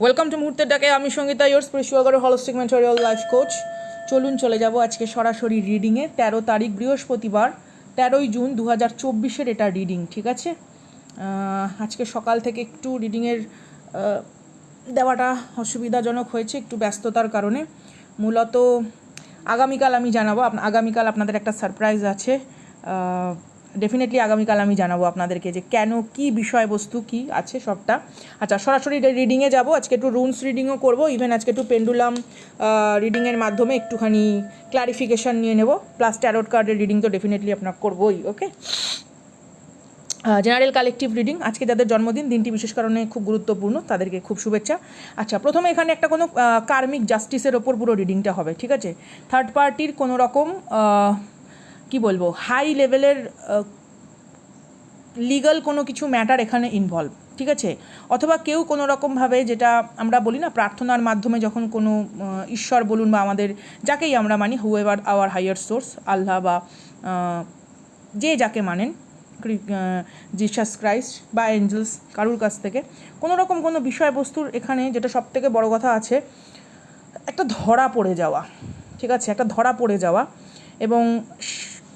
Welcome to মুহূর্তের ডাকে আমি Sangeeta your spiritual holistic mentorial life coach চলুন চলে যাব আজকে সরাসরি রিডিংয়ে তেরো তারিখ, বৃহস্পতিবার, তেরোই জুন দু হাজার চব্বিশের এটা রিডিং ঠিক আছে? আজকে সকাল থেকে একটু রিডিংয়ের দেওয়াটা অসুবিধাজনক হয়েছে, একটু ব্যস্ততার কারণে। মূলত আগামীকাল আমি জানাব আগামীকাল আপনাদের একটা সারপ্রাইজ আছে। ডেফিনেটলি আগামীকাল আমি জানাব আপনাদেরকে যে কেন, কি বিষয়বস্তু, কি আছে সবটা। আচ্ছা সরাসরি রিডিংয়ে যাব। আজকে একটু রুনস রিডিংও করব। ইভেন আজকে একটু পেন্ডুলাম রিডিংয়ের মাধ্যমে একটুখানি ক্লারিফিকেশান নিয়ে নেব। প্লাস ট্যারোট কার্ডের রিডিং তো ডেফিনেটলি আপনার করবোই ওকে জেনারেল কালেকটিভ রিডিং আজকে যাদের জন্মদিন, দিনটি বিশেষ কারণে খুব গুরুত্বপূর্ণ, তাদেরকে খুব শুভেচ্ছা। আচ্ছা প্রথমে এখানে একটা কোনো কার্মিক জাস্টিসের ওপর পুরো রিডিংটা হবে, ঠিক আছে? থার্ড পার্টির কোনো রকম কি বলব হাই লেভেলের লিগাল কোনো কিছু ম্যাটার এখানে ইনভলভ ঠিক আছে? অথবা কেউ কোনো রকমভাবে যেটা আমরা বলি না, প্রার্থনার মাধ্যমে যখন কোনো ঈশ্বর বলুন বা আমাদের যাকেই আমরা মানি whoever our higher source Allah বা যে যাকে মানেন জিসাস ক্রাইস্ট বা এঞ্জেলস কারুর কাছ থেকে, কোনো রকম কোনো বিষয়বস্তুর এখানে যেটা সব থেকে বড় কথা আছে, একটা ধরা পড়ে যাওয়া, ঠিক আছে? একটা ধরা পড়ে যাওয়া এবং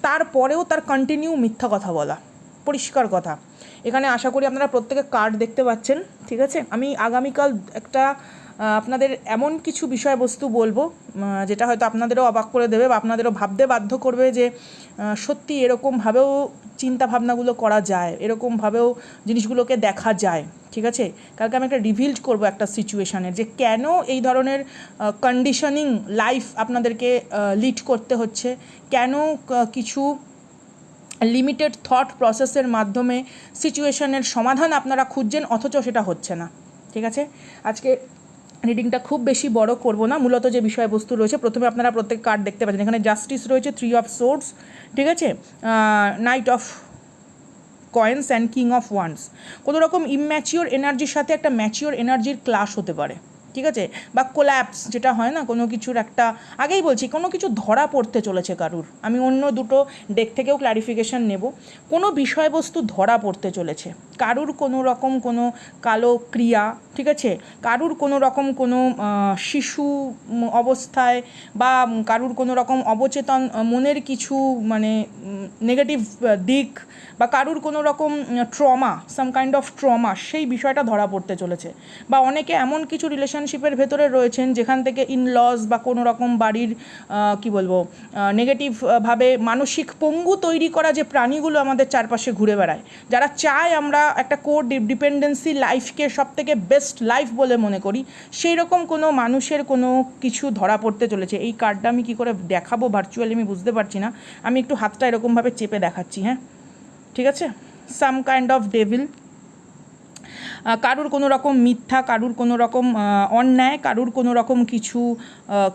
তারপরেও তার কন্টিনিউ মিথ্যা কথা বলা, পরিষ্কার কথা। এখানে আশা করি আপনারা প্রত্যেকে কার্ড দেখতে পাচ্ছেন, ঠিক আছে? আমি আগামীকাল একটা আপনাদের এমন কিছু বিষয়বস্তু বলব যেটা হয়তো আপনাদেরও অবাক করে দেবে বা আপনাদেরও ভাবতে বাধ্য করবে যে সত্যি এরকমভাবেও চিন্তা ভাবনাগুলো করা যায় এরকমভাবেও জিনিসগুলোকে দেখা যায়, ঠিক আছে? কালকে আমি একটা রিভিল্ড করব একটা সিচুয়েশানের যে কেন এই ধরনের কন্ডিশনিং লাইফ আপনাদেরকে লিড করতে হচ্ছে, কেন কিছু লিমিটেড থট প্রসেসের মাধ্যমে সিচুয়েশনের সমাধান আপনারা খুঁজছেন, অথচ সেটা হচ্ছে না, ঠিক আছে? আজকে রিডিংটা খুব বেশি বড় করব না। মূলত যে বিষয়বস্তু রয়েছে, প্রথমে আপনারা প্রত্যেক কার্ড দেখতে পাচ্ছেন। এখানে জাস্টিস রয়েছে থ্রি অফ সোর্স ঠিক আছে? Knight of coins and king of wands কোনো রকম ইম্যাচিওর এনার্জির সাথে একটা ম্যাচিওর এনার্জির ক্লাস হতে পারে। ঠিক আছে? বা কোল্যাপস যেটা হয় না, কোনো কিছুর একটা, আগেই বলছি, কোনো কিছু ধরা পড়তে চলেছে কারুর। আমি অন্য দুটো ডেক থেকেও ক্লারিফিকেশান নেব। কোনো বিষয়বস্তু ধরা পড়তে চলেছে। কারুর কোনো রকম কোনো কালো ক্রিয়া, ঠিক আছে? কারুর কোনো রকম কোনো শিশু অবস্থায় বা কারুর কোনো রকম অবচেতন মনের কিছু মানে নেগেটিভ দিক বা কারুর কোনো রকম trauma some kind of trauma সেই বিষয়টা ধরা পড়তে চলেছে। বা অনেকে এমন কিছু রিলেশনশিপের ভেতরে রয়েছেন, যেখান থেকে ইন লস বা কোনো রকম বাড়ির কি বলব নেগেটিভ ভাবে মানসিক পঙ্গু তৈরি করা যে প্রাণীগুলো আমাদের চারপাশে ঘুরে বেড়ায়। যারা চায় আমরা একটা কোর ডিপেন্ডেন্সি লাইফকে সব থেকে বেস্ট লাইফ বলে মনে করি সেই রকম কোনো মানুষের কোনো কিছু ধরা পড়তে চলেছে। এই কার্ডটা আমি কী করে দেখাবো ভার্চুয়ালি আমি বুঝতে পারছি না। আমি একটু হাতটা এরকমভাবে চেপে দেখাচ্ছি হ্যাঁ? ঠিক আছে? সাম কাইন্ড অফ ডেভিল কারুর কোনো রকম মিথ্যা, কারুর কোনো রকম অন্যায়, কারুর কোনো রকম কিছু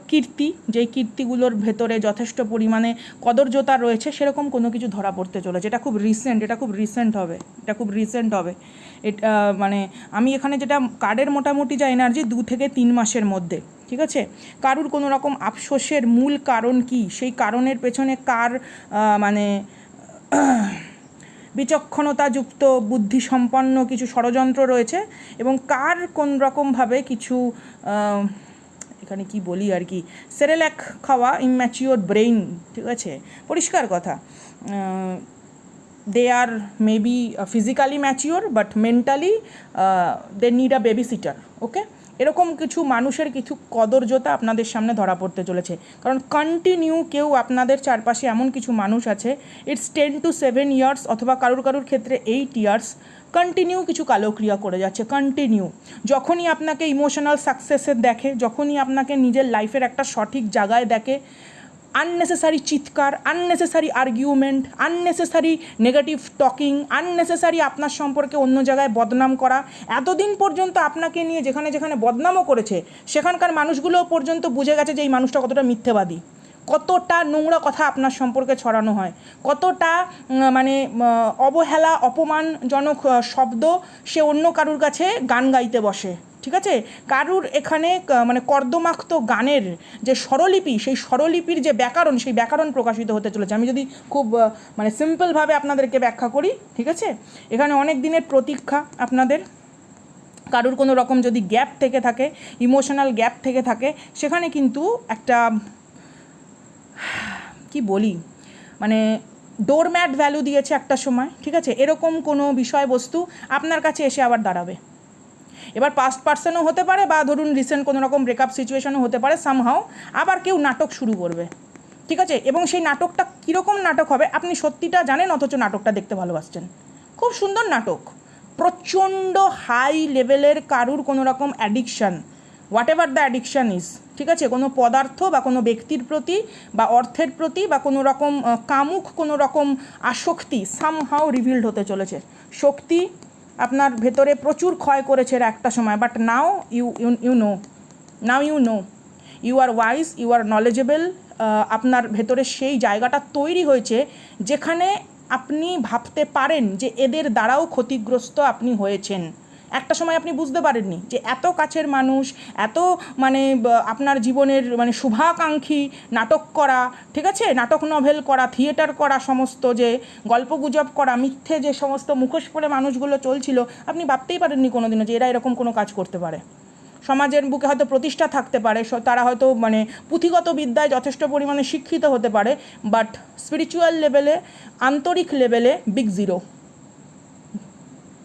কীর্তি, যেই কীর্তিগুলোর ভেতরে যথেষ্ট পরিমাণে কদর্যতা রয়েছে, সেরকম কোনো কিছু ধরা পড়তে চলেছে। এটা খুব রিসেন্ট এটা খুব রিসেন্ট হবে, এটা খুব রিসেন্ট হবে। এটা মানে আমি এখানে যেটা কার্ডের মোটামুটি যা এনার্জি দু থেকে তিন মাসের মধ্যে, ঠিক আছে? কারুর কোনো রকম আফসোসের মূল কারণ কি? সেই কারণের পেছনে কার মানে বিচক্ষণতাযুক্ত, বুদ্ধিসম্পন্ন কিছু ষড়যন্ত্র রয়েছে এবং কার কোন রকমভাবে কিছু এখানে কি বলি আর কি সেরেল্যাক খাওয়া ইম্যাচিওর ব্রেইন ঠিক আছে? পরিষ্কার কথা। They are maybe physically mature but mentally they need a babysitter okay এরকম কিছু মানুষের কিছু কদর্যতা আপনাদের সামনে ধরা পড়তে চলেছে। কারণ কন্টিনিউ কেউ আপনাদের চারপাশে এমন কিছু মানুষ আছে it's ten to seven years অথবা কারুর কারুর ক্ষেত্রে এইট ইয়ার্স কন্টিনিউ কিছু কালোক্রিয়া করে যাচ্ছে কন্টিনিউ যখনই আপনাকে ইমোশনাল সাকসেসের দেখে, যখনই আপনাকে নিজের লাইফের একটা সঠিক জায়গায় দেখে আননেসেসারি চিৎকার unnecessary argument unnecessary negative talking unnecessary আপনার সম্পর্কে অন্য জায়গায় বদনাম করা। এতদিন পর্যন্ত আপনাকে নিয়ে যেখানে যেখানে বদনামও করেছে, সেখানকার মানুষগুলো পর্যন্ত বুঝে গেছে যে এই মানুষটা কতটা মিথ্যেবাদী। কতটা নোংরা কথা আপনার সম্পর্কে ছড়ানো হয়। কতটা মানে অবহেলা, অপমানজনক শব্দ সে অন্য কারুর কাছে গান গাইতে বসে। ঠিক আছে? কারুর এখানে মানে কর্দমাক্ত গানের যে স্বরলিপি, সেই স্বরলিপির যে ব্যাকরণ, সেই ব্যাকরণ প্রকাশিত হতে চলেছে। আমি যদি খুব মানে সিম্পলভাবে আপনাদেরকে ব্যাখ্যা করি, ঠিক আছে? এখানে অনেক দিনের প্রতীক্ষা আপনাদের। কারুর কোনো রকম যদি গ্যাপ থেকে থাকে, ইমোশনাল গ্যাপ থেকে থাকে, সেখানে কিন্তু একটা, কি বলি মানে ডোরম্যাট ভ্যালু দিয়েছে একটা সময়, ঠিক আছে? এরকম কোনো বিষয়বস্তু আপনার কাছে এসে আবার দাঁড়াবে। এবার পাস্ট পার্সনও হতে পারে বা ধরুন রিসেন্ট কোনো রকম ব্রেকআপ সিচুয়েশনও হতে পারে সামহাও আবার কেউ নাটক শুরু করবে। ঠিক আছে? এবং সেই নাটকটা কীরকম নাটক হবে আপনি সত্যিটা জানেন, অথচ নাটকটা দেখতে ভালোবাসছেন। খুব সুন্দর নাটক। প্রচণ্ড হাই লেভেলের কারুর কোনো রকম addiction whatever the addiction is ঠিক আছে? কোনো পদার্থ বা কোনো ব্যক্তির প্রতি বা অর্থের প্রতি বা কোনো রকম কামুক কোনো রকম আসক্তি সামহাও রিভিল্ড হতে চলেছে। শক্তি আপনার ভেতরে প্রচুর ক্ষয় করেছে একটা সময় but now you you you know now you know you are wise you are knowledgeable আপনার ভেতরে সেই জায়গাটা তৈরি হয়েছে যেখানে আপনি ভাবতে পারেন যে এদের দ্বারাও ক্ষতিগ্রস্ত আপনি হয়েছেন। একটা সময় আপনি বুঝতে পারেননি যে এত কাছের মানুষ, এত মানে আপনার জীবনের মানে শুভাকাঙ্ক্ষী নাটক করা, ঠিক আছে? নাটক নভেল করা থিয়েটার করা সমস্ত যে, গল্পগুজব করা, মিথ্যে যে সমস্ত মুখোশ পরে মানুষগুলো চলছিল, আপনি ভাবতেই পারেননি কোনোদিনও যে এরা এরকম কোনো কাজ করতে পারে। সমাজের বুকে হয়তো প্রতিষ্ঠা থাকতে পারে তারা হয়তো মানে পুঁথিগত বিদ্যায় যথেষ্ট পরিমাণে শিক্ষিত হতে পারে বাট স্পিরিচুয়াল লেভেলে আন্তরিক লেভেলে বিগ জিরো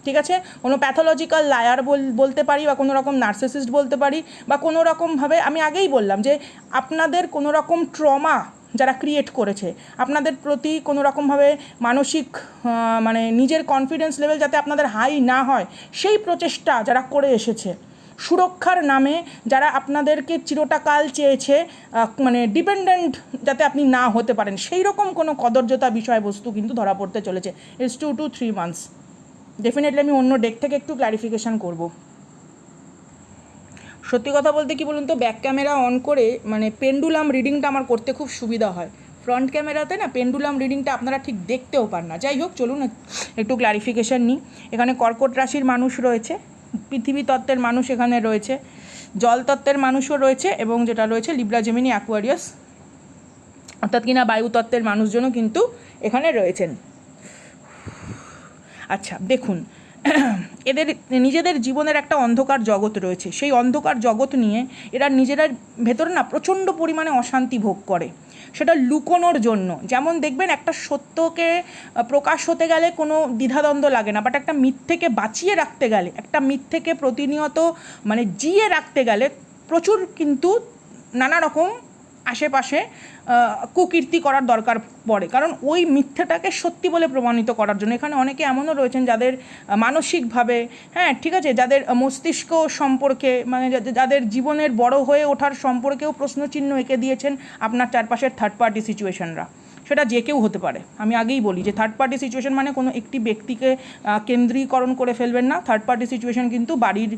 ঠিক আছে? কোনো প্যাথোলজিক্যাল লায়ার বলতে পারি বা কোনো রকম নার্সিসিস্ট বলতে পারি বা কোনো রকমভাবে আমি আগেই বললাম যে আপনাদের কোনো রকম ট্রমা যারা ক্রিয়েট করেছে, আপনাদের প্রতি কোনো রকমভাবে মানসিক মানে নিজের কনফিডেন্স লেভেল যাতে আপনাদের হাই না হয়, সেই প্রচেষ্টা যারা করে এসেছে, সুরক্ষার নামে যারা আপনাদেরকে চিরটাকাল চেয়েছে মানে ডিপেন্ডেন্ট যাতে আপনি না হতে পারেন সেই রকম কোনো কদর্যতা বিষয়বস্তু কিন্তু ধরা পড়তে চলেছে it's two to three months definitely আমি অন্য ডেক থেকে একটু ক্লারিফিকেশান করব। সত্যি কথা বলতে কি বলুন তো ব্যাক ক্যামেরা অন করে মানে পেন্ডুলাম রিডিংটা আমার করতে খুব সুবিধা হয়। ফ্রন্ট ক্যামেরাতে না পেন্ডুলাম রিডিংটা আপনারা ঠিক দেখতেও পান না। যাই হোক, চলুন একটু ক্ল্যারিফিকেশান নিই। এখানে কর্কট রাশির মানুষ রয়েছে, পৃথিবী তত্ত্বের মানুষ এখানে রয়েছে, জল তত্ত্বের মানুষও রয়েছে এবং যেটা রয়েছে লিব্রা জেমিনি অ্যাকোয়ারিয়াস অর্থাৎ কিনা বায়ু তত্ত্বের মানুষজনও কিন্তু এখানে রয়েছেন। আচ্ছা দেখুন, এদের, নিজেদের জীবনের একটা অন্ধকার জগৎ রয়েছে। সেই অন্ধকার জগৎ নিয়ে এরা নিজেরা ভেতরে না প্রচণ্ড পরিমাণে অশান্তি ভোগ করে। সেটা লুকোনোর জন্য। যেমন দেখবেন, একটা সত্যকে প্রকাশ হতে গেলে কোনো দ্বিধাদ্বন্দ্ব লাগে না বাট একটা মিথ্যেকে বাঁচিয়ে রাখতে গেলে, একটা মিথ্যেকে প্রতিনিয়ত মানে জিয়ে রাখতে গেলে প্রচুর কিন্তু নানা রকম আশেপাশে কুকীর্তি করার দরকার পড়ে। কারণ ওই মিথ্যাটাকে সত্যি বলে প্রমাণিত করার জন্য। এখানে অনেকে এমনও রয়েছেন যাদের মানসিকভাবে হ্যাঁ ঠিক আছে, যাদের মস্তিষ্ক সম্পর্কে মানে যাদের- জীবনের বড় হয়ে ওঠার সম্পর্কেও প্রশ্নচিহ্ন এঁকে দিয়েছেন আপনার চারপাশের থার্ড পার্টি সিচুয়েশনরা সেটা যে কেউ হতে পারে। আমি আগেই বলি যে থার্ড পার্টি সিচুয়েশন মানে কোনো একটি ব্যক্তিকে কেন্দ্রীকরণ করে ফেলবেন না। থার্ড পার্টি সিচুয়েশন কিন্তু বাড়ির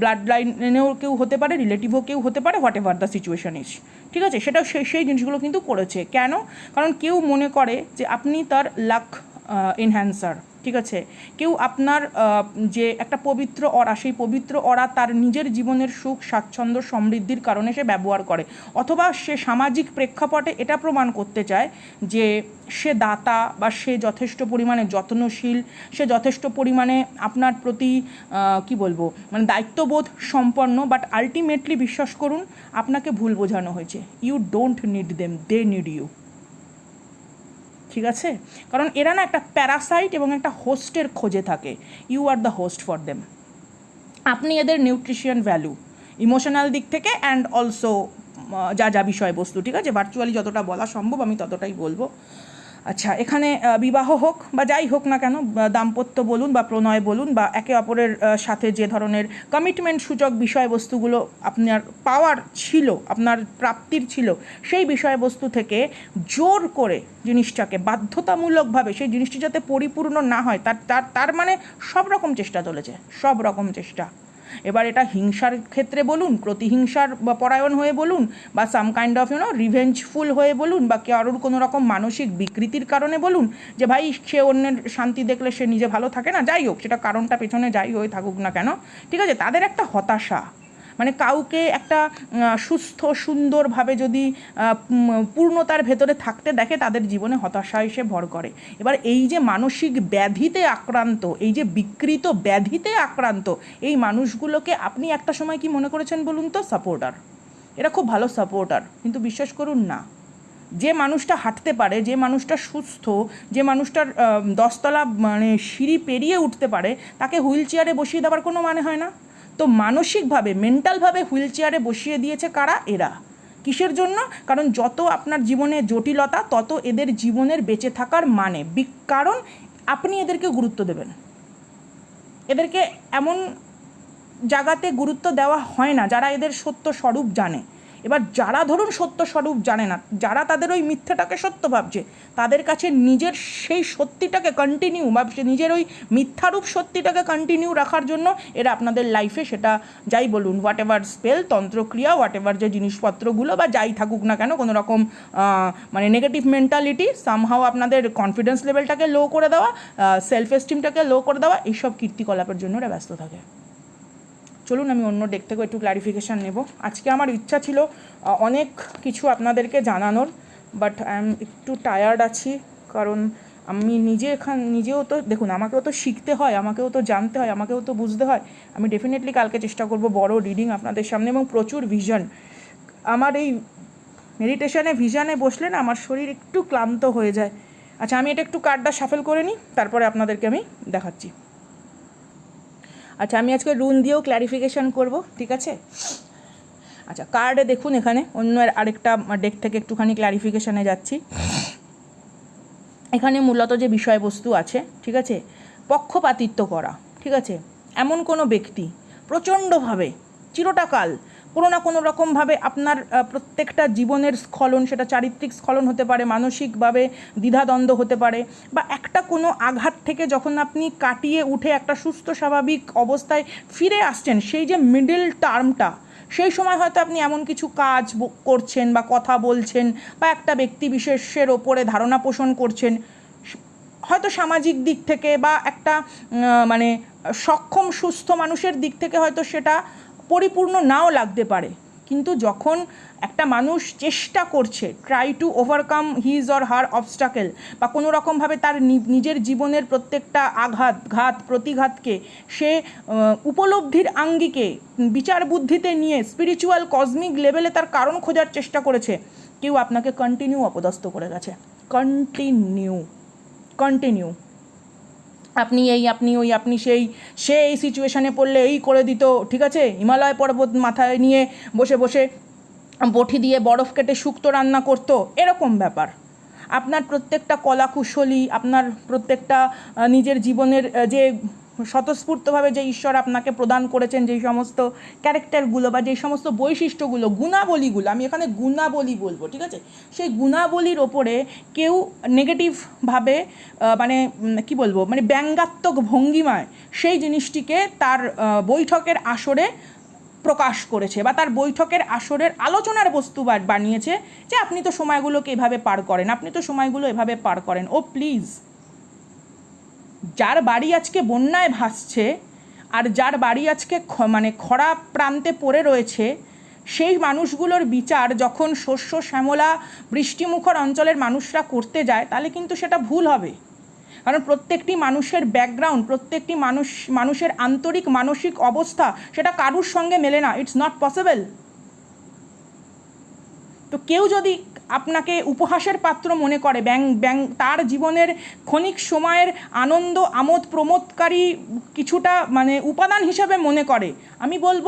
ব্লাড লাইনেও কেউ হতে পারে রিলেটিভও কেউ হতে পারে whatever the situation is ঠিক আছে? সেটা সেই সেই জিনিসগুলো কিন্তু করেছে। কেন? কারণ কেউ মনে করে যে আপনি তার লাক এনহ্যান্সার ঠিক আছে? কেউ আপনার যে একটা পবিত্র অরা সেই পবিত্র অরা তার নিজের জীবনের সুখ, স্বাচ্ছন্দ্য, সমৃদ্ধির কারণে সে ব্যবহার করে। অথবা সে সামাজিক প্রেক্ষাপটে এটা প্রমাণ করতে চায় যে সে দাতা বা সে যথেষ্ট পরিমাণে যত্নশীল, সে যথেষ্ট পরিমাণে আপনার প্রতি কি বলব মানে দায়িত্ববোধ সম্পন্ন বাট আলটিমেটলি বিশ্বাস করুন, আপনাকে ভুল বোঝানো হয়েছে। You don't need them they need you ঠিক আছে? কারণ এরা না একটা প্যারাসাইট এবং একটা হোস্টের খোঁজে থাকে। You are the host for them আপনি এদের নিউট্রিশিয়ান ভ্যালু ইমোশনাল দিক থেকে অ্যান্ড অলসো যা যা বিষয়বস্তু, ঠিক আছে? ভার্চুয়ালি যতটা বলা সম্ভব আমি ততটাই বলব। আচ্ছা এখানে বিবাহ হোক বা যাই হোক না কেন দাম্পত্য বলুন বা প্রণয় বলুন বা একে অপরের সাথে যে ধরনের কমিটমেন্ট সূচক বিষয়বস্তুগুলো আপনার পাওয়ার ছিল, আপনার প্রাপ্তির ছিল, সেই বিষয়বস্তু থেকে জোর করে জিনিসটাকে বাধ্যতামূলকভাবে, সেই জিনিসটি যাতে পরিপূর্ণ না হয়, তার তার তার মানে সব রকম চেষ্টা চলেছে, সব রকম চেষ্টা। এবার এটা হিংসার ক্ষেত্রে বলুন, প্রতিহিংসার বা পরায়ণ হয়ে বলুন, বা some kind of you know revengeful হয়ে বলুন, বা কারোর কোনো রকম মানসিক বিকৃতির কারণে বলুন যে, ভাই, সে অন্যের শান্তি দেখলে সে নিজে ভালো থাকে না। যাই হোক, সেটা কারণটা পেছনে যাই হয়ে থাকুক না কেন, ঠিক আছে? তাদের একটা হতাশা। মানে কাউকে একটা সুস্থ, সুন্দরভাবে যদি পূর্ণতার ভেতরে থাকতে দেখে তাদের জীবনে হতাশা এসে ভর করে। এবার এই যে মানসিক ব্যাধিতে আক্রান্ত, এই যে বিকৃত ব্যাধিতে আক্রান্ত, এই মানুষগুলোকে আপনি একটা সময় কি মনে করেছেন বলুন তো? সাপোর্টার। এরা খুব ভালো সাপোর্টার, কিন্তু বিশ্বাস করুন না। যে মানুষটা হাঁটতে পারে, যে মানুষটা সুস্থ, যে মানুষটার দশতলা মানে সিঁড়ি পেরিয়ে উঠতে পারে, তাকে হুইল চেয়ারে বসিয়ে দেওয়ার কোনো মানে হয় না। তো মানসিকভাবে মেন্টালভাবে হুইল চেয়ারে বসিয়ে দিয়েছে কারা? এরা। কিসের জন্য? কারণ যত আপনার জীবনে জটিলতা, তত এদের জীবনের বেঁচে থাকার মানে। কারণ আপনি এদেরকে গুরুত্ব দেবেন। এদেরকে এমন জায়গাতে গুরুত্ব দেওয়া হয় না, যারা এদের সত্য স্বরূপ জানে। এবার যারা ধরুন সত্য স্বরূপ জানে না, যারা তাদের ওই মিথ্যাটাকে সত্য ভাবছে, তাদের কাছে নিজের সেই সত্যিটাকে কন্টিনিউ বা নিজের ওই মিথ্যারূপ সত্যিটাকে কন্টিনিউ রাখার জন্য এরা আপনাদের লাইফে সেটা যাই বলুন হোয়াট এভার স্পেল তন্ত্রক্রিয়া হোয়াট এভার যে জিনিসপত্রগুলো বা যাই থাকুক না কেন, কোনো রকম মানে নেগেটিভ মেন্টালিটি সামহাও আপনাদের কনফিডেন্স লেভেলটাকে লো করে দেওয়া সেলফ এস্টিমটাকে লো করে দেওয়া, এইসব কীর্তিকলাপের জন্য এরা ব্যস্ত থাকে। চলুন আমি অন্য ডেক থেকেও একটু ক্লারিফিকেশান নেব। আজকে আমার ইচ্ছা ছিল অনেক কিছু আপনাদেরকে জানানোর বাট আই এম একটু টায়ার্ড আছি, কারণ আমি নিজে এখান, নিজেও তো, দেখুন, আমাকেও তো শিখতে হয়, আমাকেও তো জানতে হয়, আমাকেও তো বুঝতে হয়। আমি ডেফিনেটলি কালকে চেষ্টা করব বড় রিডিং আপনাদের সামনে এবং প্রচুর ভিশন আমার এই মেডিটেশনে ভিশনে বসলে না আমার শরীর একটু ক্লান্ত হয়ে যায়। আচ্ছা আমি এটা একটু কার্ডটা সাফেল করে নিই, তারপরে আপনাদেরকে আমি দেখাচ্ছি। আচ্ছা আমি আজকে রুন দিয়েও ক্ল্যারিফিকেশান করব, ঠিক আছে? আচ্ছা কার্ডে দেখুন এখানে, অন্য আর- আরেকটা ডেক থেকে একটুখানি ক্ল্যারিফিকেশানে যাচ্ছি। এখানে মূলত যে বিষয়বস্তু আছে, ঠিক আছে? পক্ষপাতিত্ব করা, ঠিক আছে? এমন কোনো ব্যক্তি প্রচণ্ডভাবে চিরটাকাল কোনো না কোনো রকমভাবে আপনার প্রত্যেকটা জীবনের স্খলন, সেটা চারিত্রিক স্খলন হতে পারে, মানসিকভাবে দ্বিধাদ্বন্দ্ব হতে পারে, বা একটা কোনো আঘাত থেকে যখন আপনি কাটিয়ে উঠে একটা সুস্থ, স্বাভাবিক অবস্থায় ফিরে আসছেন, সেই যে মিডল টার্মটা সেই সময় হয়তো আপনি এমন কিছু কাজ করছেন বা কথা বলছেন, বা একটা ব্যক্তি বিশেষের ওপরে ধারণা পোষণ করছেন হয়তো সামাজিক দিক থেকে বা একটা মানে সক্ষম, সুস্থ মানুষের দিক থেকে হয়তো সেটা পরিপূর্ণ নাও লাগতে পারে। কিন্তু যখন একটা মানুষ চেষ্টা করছে try to overcome his or her obstacle বা কোনো রকমভাবে তার নিজের জীবনের প্রত্যেকটা আঘাত, ঘাত, প্রতিঘাতকে সে উপলব্ধির আঙ্গিকে, বিচার বুদ্ধিতে নিয়ে স্পিরিচুয়াল কসমিক লেভেলে তার কারণ খোঁজার চেষ্টা করেছে, কেউ আপনাকে কন্টিনিউ অপদস্থ করে গেছে। কন্টিনিউ কন্টিনিউ আপনি এই, আপনি ওই, আপনি সেই সে এই সিচুয়েশানে পড়লে এই করে দিত, ঠিক আছে? হিমালয় পর্বত মাথায় নিয়ে বসে বসে বটি দিয়ে বরফ কেটে শুক্ত রান্না করতো, এরকম ব্যাপার। আপনার প্রত্যেকটা কলাকুশলী, আপনার প্রত্যেকটা নিজের জীবনের যে স্বতঃস্ফূর্তভাবে যে ঈশ্বর আপনাকে প্রদান করেছেন যেই সমস্ত ক্যারেক্টারগুলো বা যেই সমস্ত বৈশিষ্ট্যগুলো, গুণাবলীগুলো, আমি এখানে গুণাবলী বলব, ঠিক আছে? সেই গুণাবলীর ওপরে কেউ নেগেটিভভাবে মানে কি বলব মানে ব্যঙ্গাত্মক ভঙ্গিমায় সেই জিনিসটিকে তার বৈঠকের আসরে প্রকাশ করেছে বা তার বৈঠকের আসরের আলোচনার বস্তু বানিয়েছে যে আপনি তো সময়গুলোকে এভাবে পার করেন, আপনি তো সময়গুলো এভাবে পার করেন। ও প্লিজ যার বাড়ি আজকে বন্যায় ভাসছে আর যার বাড়ি আজকে মানে খরা প্রান্তে পড়ে রয়েছে, সেই মানুষগুলোর বিচার যখন শস্য, শ্যামলা, বৃষ্টিমুখর অঞ্চলের মানুষরা করতে যায়, তাহলে কিন্তু সেটা ভুল হবে। কারণ প্রত্যেকটি মানুষের ব্যাকগ্রাউন্ড প্রত্যেকটি মানুষ, মানুষের আন্তরিক, মানসিক অবস্থা সেটা কারুর সঙ্গে মেলে না। ইটস নট পসিবল তো কেউ যদি আপনাকে উপহাসের পাত্র মনে করে, ব্যাং ব্যাং, তার জীবনের ক্ষণিক সময়ের আনন্দ, আমোদ, প্রমোদকারী কিছুটা মানে উপাদান হিসেবে মনে করে, আমি বলব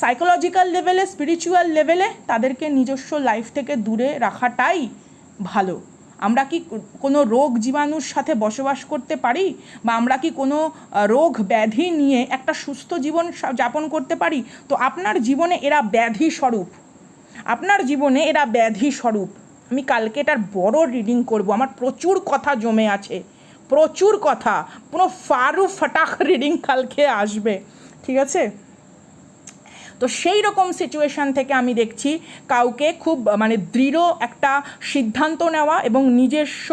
সাইকোলজিক্যাল লেভেলে স্পিরিচুয়াল লেভেলে তাদেরকে নিজস্ব লাইফ থেকে দূরে রাখাটাই ভালো। আমরা কি কোনো রোগ জীবাণুর সাথে বসবাস করতে পারি? বা আমরা কি কোনো রোগ ব্যাধি নিয়ে একটা সুস্থ জীবন যাপন করতে পারি? তো আপনার জীবনে এরা ব্যাধি স্বরূপ। আপনার জীবনে এরা ব্যাধি স্বরূপ। আমি কালকে এটার বড় রিডিং করব। আমার প্রচুর কথা জমে আছে। প্রচুর কথা। পুরো ফারু ফাটাক রিডিং কালকে আসবে। ঠিক আছে? তো সেই রকম সিচুয়েশান থেকে আমি দেখছি কাউকে খুব মানে দৃঢ় একটা সিদ্ধান্ত নেওয়া এবং নিজস্ব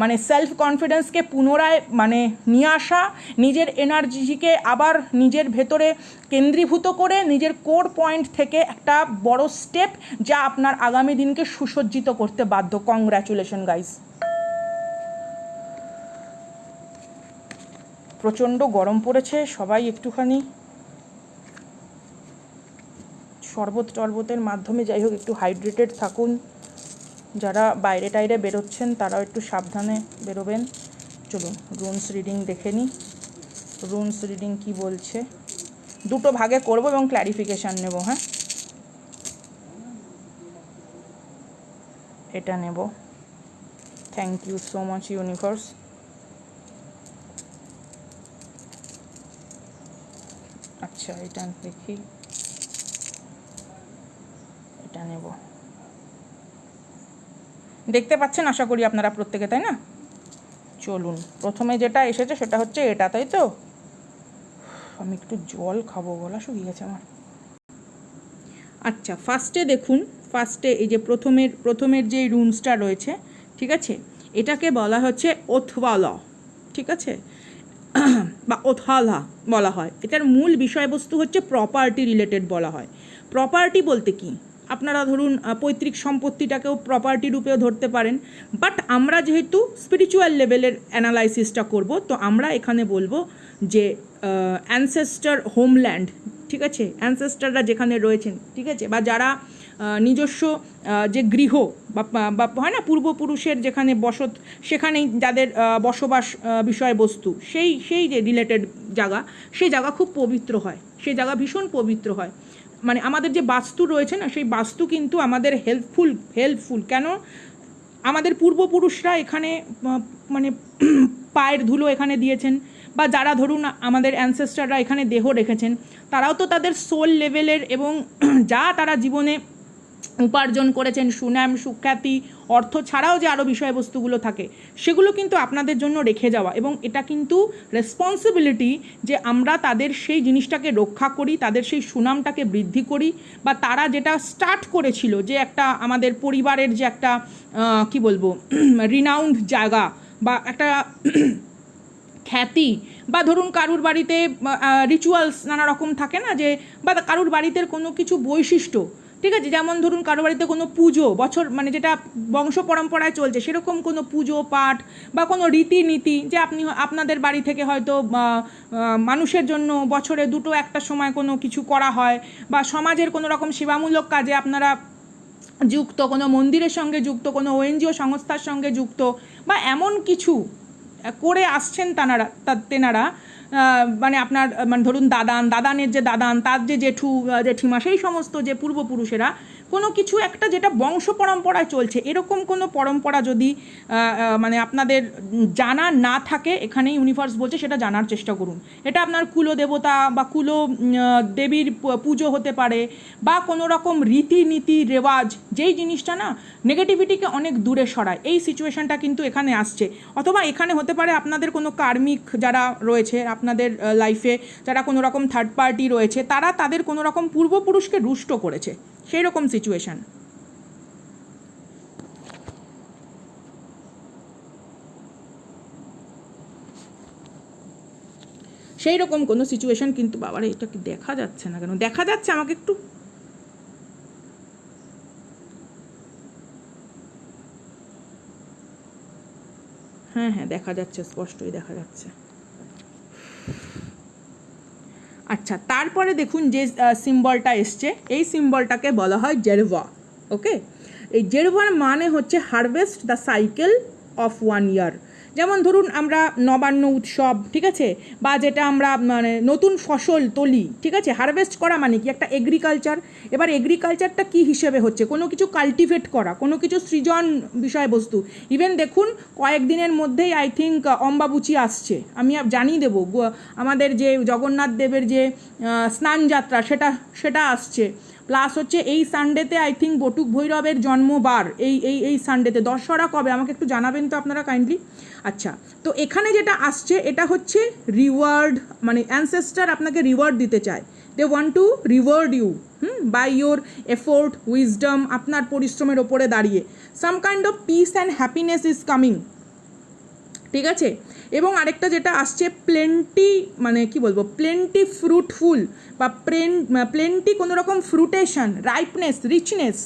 মানে সেলফ কনফিডেন্সকে পুনরায় মানে নিয়ে আসা, নিজের এনার্জিকে আবার নিজের ভেতরে কেন্দ্রীভূত করে নিজের কোর পয়েন্ট থেকে একটা বড় স্টেপ যা আপনার আগামী দিনকে সুসজ্জিত করতে বাধ্য। কংগ্র্যাচুলেশন গাইজ প্রচণ্ড গরম পড়েছে, সবাই একটুখানি শরবত টরবতের মাধ্যমে যাই হোক একটু হাইড্রেটেড থাকুন। যারা বাইরে টাইরে বেরোচ্ছেন তারাও একটু সাবধানে বেরোবেন। চলুন রুনস রিডিং দেখে নিই। রুনস রিডিং কি বলছে? দুটো ভাগে করব এবং ক্ল্যারিফিকেশান নেব হ্যাঁ? এটা নেব। Thank you so much universe আচ্ছা এটা দেখি। এটা নেব। দেখতে পাচ্ছেন আশা করি আপনারা প্রত্যেকে, তাই না? চলুন, প্রথমে যেটা এসেছে সেটা হচ্ছে এটা, তাই তো? আমি একটু জল খাব, গলা শুকিয়ে গেছে আমার। আচ্ছা ফার্স্টে দেখুন ফার্স্টে এই যে প্রথমের প্রথমের যে রুমসটা রয়েছে, ঠিক আছে? এটাকে বলা হচ্ছে ওথওয়ালা ঠিক আছে? বা ওথালা বলা হয়। এটার মূল বিষয়বস্তু হচ্ছে প্রপার্টি রিলেটেড বলা হয়। প্রপার্টি বলতে কি? আপনারা ধরুন পৈতৃক সম্পত্তিটাকেও প্রপার্টি রূপেও ধরতে পারেন বাট আমরা যেহেতু স্পিরিচুয়াল লেভেলের অ্যানালাইসিসটা করব, তো আমরা এখানে বলব যে অ্যানসেস্টার হোমল্যান্ড ঠিক আছে? অ্যানসেস্টাররা যেখানে রয়েছেন, ঠিক আছে? বা যারা নিজস্ব যে গৃহ, বা হয় না? পূর্বপুরুষের যেখানে বসত, সেখানেই যাদের বসবাস বিষয়বস্তু, সেই সেই যে রিলেটেড জায়গা সেই জায়গা খুব পবিত্র হয়। সেই জায়গা ভীষণ পবিত্র হয়। মানে আমাদের যে বাস্তু রয়েছে না, সেই বাস্তু কিন্তু আমাদের হেল্পফুল হেল্পফুল কেন? আমাদের পূর্বপুরুষরা এখানে মানে পায়ের ধুলো এখানে দিয়েছেন বা যারা ধরুন আমাদের অ্যানসেস্টাররা এখানে দেহ রেখেছেন, তারাও তো তাদের সোল লেভেলের এবং যা তারা জীবনে উপার্জন করেছেন, সুনাম, সুখ্যাতি অর্থ ছাড়াও যে আরও বিষয়বস্তুগুলো থাকে, সেগুলো কিন্তু আপনাদের জন্য রেখে যাওয়া এবং এটা কিন্তু রেসপন্সিবিলিটি যে আমরা তাদের সেই জিনিসটাকে রক্ষা করি, তাদের সেই সুনামটাকে বৃদ্ধি করি বা তারা যেটা স্টার্ট করেছিল যে একটা আমাদের পরিবারের যে একটা কি বলব রিনাউন্ড জায়গা বা একটা খ্যাতি বা ধরুন কারুর বাড়িতে রিচুয়ালস নানা রকম থাকে না যে, বা কারুর বাড়িতে কোনো কিছু বৈশিষ্ট্য ঠিক আছে? যেমন ধরুন কারও বাড়িতে কোনো পুজো, বছর মানে যেটা বংশ পরম্পরায় চলছে, সেরকম কোনো পুজো, পাঠ বা কোনো রীতিনীতি যে আপনি আপনাদের বাড়ি থেকে হয়তো মানুষের জন্য বছরে দুটো একটা সময় কোনো কিছু করা হয় বা সমাজের কোনো রকম সেবামূলক কাজে আপনারা যুক্ত, কোনো মন্দিরের সঙ্গে যুক্ত, কোনো ওএনজিও সংস্থার সঙ্গে যুক্ত বা এমন কিছু করে আসছেন তানারা তেনারা মানে আপনার মানে ধরুন দাদান, দাদানের যে দাদান, তার যে জেঠু জেঠিমা, সেই সমস্ত যে পূর্বপুরুষেরা কোনো কিছু একটা যেটা বংশ পরম্পরায় চলছে। এরকম কোনো পরম্পরা যদি মানে আপনাদের জানা না থাকে এখানে ইউনিভার্স বলছে সেটা জানার চেষ্টা করুন। এটা আপনার কুলো দেবতা বা কুলো দেবীর পুজো হতে পারে বা কোনো রকম রীতিনীতি, রেওয়াজ, যেই জিনিসটা না নেগেটিভিটিকে অনেক দূরে সরায়। এই সিচুয়েশনটা কিন্তু এখানে আসছে। অথবা এখানে হতে পারে আপনাদের কোনো কার্মিক যারা রয়েছে, আপনাদের লাইফে যারা কোনো রকম থার্ড পার্টি রয়েছে, তারা তাদের কোনো রকম পূর্বপুরুষকে রুষ্ট করেছে। সেই রকম সিচুয়েশন সেই রকম কোনো সিচুয়েশন কিন্তু বাবার, এটা কি দেখা যাচ্ছে না কেন? দেখা যাচ্ছে, আমাকে একটু হ্যাঁ হ্যাঁ দেখা যাচ্ছে, স্পষ্টই দেখা যাচ্ছে। আচ্ছা তারপরে দেখুন যে সিম্বলটা এসছে। এই সিম্বলটাকে বলা হয় জেরভা ওকে এই জেরভার মানে হচ্ছে harvest the cycle of one year যেমন ধরুন আমরা নবান্ন উৎসব, ঠিক আছে? বা যেটা আমরা মানে নতুন ফসল তুলি, ঠিক আছে? হারভেস্ট করা মানে কি? একটা এগ্রিকালচার এবার এগ্রিকালচারটা কি হিসেবে হচ্ছে? কোনো কিছু কাল্টিভেট করা, কোনো কিছু সৃজন বিষয়বস্তু ইভেন দেখুন, কয়েকদিনের মধ্যেই আই থিঙ্ক অম্বাবুচি আসছে। আমি জানিয়ে দেবো। আমাদের যে জগন্নাথ দেবের যে স্নান যাত্রা সেটা সেটা আসছে। প্লাস হচ্ছে এই সানডেতে আই থিঙ্ক বটুক ভৈরবের জন্মবার। এই এই এই সানডেতে দশহরা কবে? আমাকে একটু জানাবেন তো আপনারা কাইন্ডলি আচ্ছা তো এখানে যেটা আসছে, এটা হচ্ছে রিওয়ার্ড মানে অ্যানসেস্টার আপনাকে রিওয়ার্ড দিতে চায়। They want to reward you hmm by your effort wisdom আপনার পরিশ্রমের ওপরে দাঁড়িয়ে। Some kind of peace and happiness is coming ঠিক আছে? এবং আরেকটা যেটা আসছে প্লেন্টি মানে কি বলব? প্লেন্টি ফ্রুটফুল বা প্লেন প্লেন্টি কোনো রকম ফ্রুটেশন রাইপনেস রিচনেস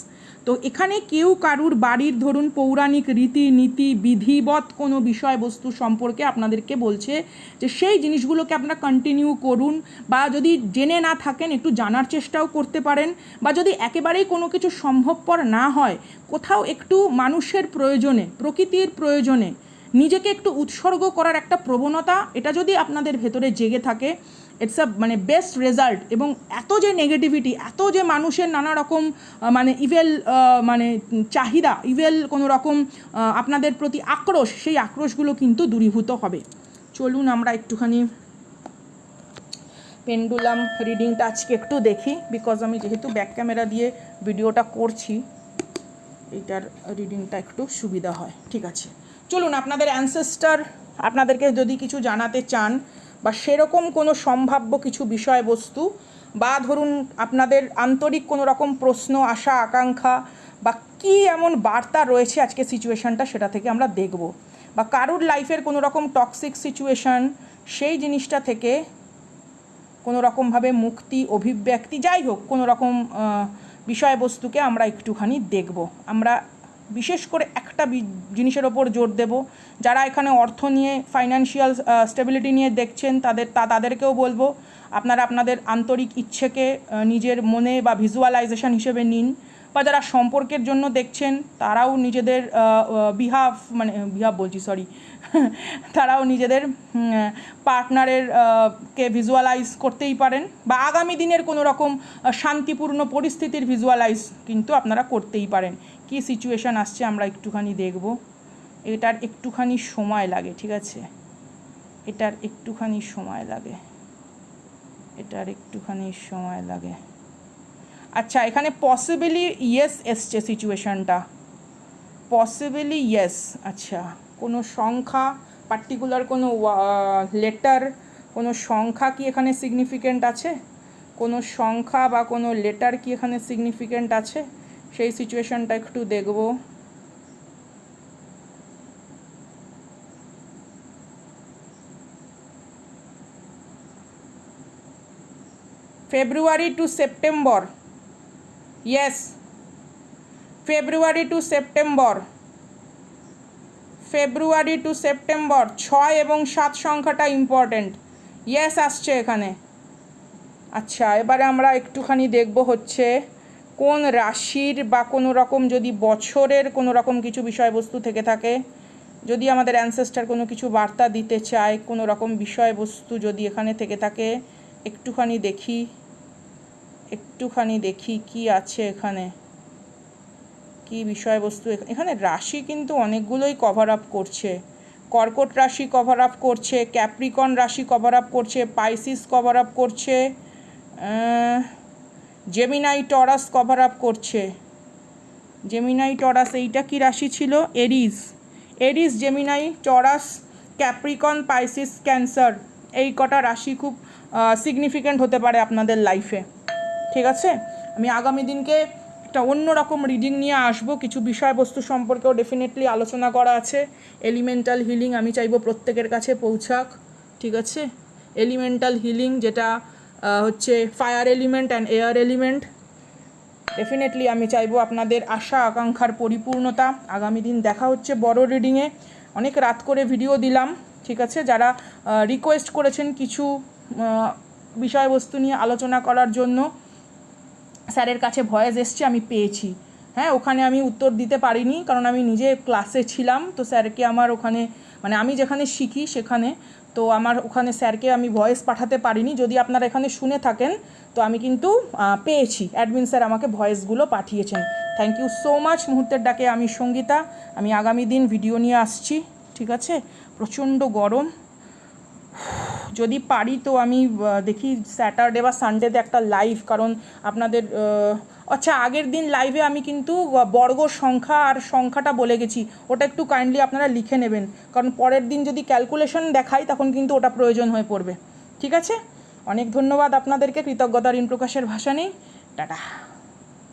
তো এখানে কেউ কারুর বাড়ির ধরুন, পৌরাণিক রীতি, নীতি, বিধিবৎ কোনো বিষয়বস্তু সম্পর্কে আপনাদেরকে বলছে যে সেই জিনিসগুলোকে আপনারা কন্টিনিউ করুন বা যদি জেনে না থাকেন, একটু জানার চেষ্টাও করতে পারেন বা যদি একেবারেই কোনো কিছু সম্ভবপর না হয়, কোথাও একটু মানুষের প্রয়োজনে, প্রকৃতির প্রয়োজনে নিজেকে একটু উৎসর্গ করার একটা প্রবণতা, এটা যদি আপনাদের ভেতরে জেগে থাকে ইটস আ মানে বেস্ট রেজাল্ট এবং এত যে নেগেটিভিটি এত যে মানুষের নানা রকম মানে ইভেল মানে চাহিদা ইভেল কোনো রকম আপনাদের প্রতি আক্রোশ, সেই আক্রোশগুলো কিন্তু দূরীভূত হবে। চলুন আমরা একটুখানি পেন্ডুলাম রিডিংটা আজকে একটু দেখি বিকজ আমি যেহেতু ব্যাক ক্যামেরা দিয়ে ভিডিওটা করছি এইটার রিডিংটা একটু সুবিধা হয়, ঠিক আছে। চলুন, আপনাদের অ্যানসেস্টার আপনাদেরকে যদি কিছু জানাতে চান বা সেরকম কোনো সম্ভাব্য কিছু বিষয়বস্তু বা ধরুন আপনাদের আন্তরিক কোনো রকম প্রশ্ন, আশা, আকাঙ্ক্ষা বা কী এমন বার্তা রয়েছে আজকে সিচুয়েশনটা সেটা থেকে আমরা দেখব বা কারুর লাইফের কোনো রকম টক্সিক সিচুয়েশন সেই জিনিসটা থেকে কোনো রকমভাবে মুক্তি, অভিব্যক্তি, যাই হোক, কোনো রকম বিষয়বস্তুকে আমরা একটুখানি দেখব। আমরা বিশেষ করে একটা জিনিসের ওপর জোর দেব। যারা এখানে অর্থ নিয়ে ফাইন্যান্সিয়াল স্টেবিলিটি নিয়ে দেখছেন, তাদের, তা, তাদেরকেও বলব, আপনারা আপনাদের আন্তরিক ইচ্ছেকে নিজের মনে বা ভিজুয়ালাইজেশন হিসেবে নিন। বা যারা সম্পর্কের জন্য দেখছেন, তারাও নিজেদের বিহাফ মানে বিহাফ বলছি সরি তারাও নিজেদের পার্টনারের কে ভিজুয়ালাইজ করতেই পারেন বা আগামী দিনের কোনো রকম শান্তিপূর্ণ পরিস্থিতির ভিজুয়ালাইজ কিন্তু আপনারা করতেই পারেন। কী সিচুয়েশান আসছে আমরা একটুখানি দেখব। এটার একটুখানি সময় লাগে, ঠিক আছে? এটার একটুখানি সময় লাগে। এটার একটুখানি সময় লাগে। আচ্ছা এখানে পসিবলি ইয়েস এসছে সিচুয়েশানটা পসিবলি ইয়েস আচ্ছা। কোনো সংখ্যা পার্টিকুলার কোনো লেটার কোনো সংখ্যা কি এখানে সিগনিফিকেন্ট আছে? কোনো সংখ্যা বা কোনো লেটার কি এখানে সিগনিফিকেন্ট আছে? সেই সিচুয়েশানটা একটু দেখব। February to September yes February to September February to September ছয় এবং সাত সংখ্যাটা ইম্পর্ট্যান্ট ইয়েস আসছে এখানে। আচ্ছা এবারে আমরা একটুখানি দেখব হচ্ছে কোন রাশির বা কোনো রকম যদি বছরের কোনো রকম কিছু বিষয়বস্তু থেকে থাকে, যদি আমাদের অ্যানসেস্টার কোনো কিছু বার্তা দিতে চায়, কোনো রকম বিষয়বস্তু যদি এখানে থেকে থাকে, একটুখানি দেখি। একটুখানি দেখি কি আছে এখানে। কি বিষয়বস্তু এখ- এখানে রাশি কিন্তু অনেকগুলোই কভার আপ করছে। কর্কট রাশি কভার আপ করছে ক্যাপ্রিকন রাশি কভার আপ করছে পাইসিস কভার আপ করছে জেমিনাই টরাস কভার আপ করছে। জেমিনাই টরাস এইটা কি রাশি ছিল? Aries Aries Gemini Taurus Capricorn Pisces Cancer এই কটা রাশি খুব সিগনিফিক্যান্ট হতে পারে আপনাদের লাইফে ঠিক আছে? আমি আগামী দিনকে একটা অন্য রকম রিডিং নিয়ে আসব। কিছু বিষয়বস্তু সম্পর্কেও ডেফিনেটলি আলোচনা করা আছে। এলিমেন্টাল হিলিং আমি চাইব প্রত্যেকের কাছে পৌঁছাক, ঠিক আছে? এলিমেন্টাল হিলিং যেটা হচ্ছে fire element and air element definitely আমি চাইব আপনাদের আশা, আকাঙ্ক্ষার পরিপূর্ণতা। আগামী দিন দেখা হচ্ছে বড় রিডিংয়ে অনেক রাত করে ভিডিও দিলাম, ঠিক আছে? যারা রিকোয়েস্ট করেছেন কিছু বিষয়বস্তু নিয়ে আলোচনা করার জন্য স্যারের কাছে ভয়েস এসছে, আমি পেয়েছি। হ্যাঁ ওখানে আমি উত্তর দিতে পারিনি, কারণ আমি নিজে ক্লাসে ছিলাম, তো স্যারকে আমার ওখানে মানে আমি যেখানে শিখি সেখানে, তো আমার ওখানে স্যারকে আমি ভয়েস পাঠাতে পারিনি। যদি আপনারা এখানে শুনে থাকেন, তো আমি কিন্তু পেয়েছি। অ্যাডমিন স্যার আমাকে ভয়েসগুলো পাঠিয়েছেন। থ্যাংক ইউ সো মাচ মুহূর্তের ডাকে আমি সঙ্গীতা। আমি আগামী দিন ভিডিও নিয়ে আসছি, ঠিক আছে? প্রচণ্ড গরম। যদি পারি তো আমি দেখি স্যাটারডে বা সানডেতে একটা লাইভ কারণ আপনাদের আচ্ছা আগের দিন লাইভে আমি কিন্তু বর্গ সংখ্যা আর সংখ্যাটা বলে গেছি। ওটা একটু কাইন্ডলি আপনারা লিখে নেবেন। কারণ পরের দিন যদি ক্যালকুলেশন দেখাই, তখন কিন্তু ওটা প্রয়োজন হয়ে পড়বে। ঠিক আছে? অনেক ধন্যবাদ আপনাদেরকে। কৃতজ্ঞতা ঋণ প্রকাশের ভাষা নেই। টাটা।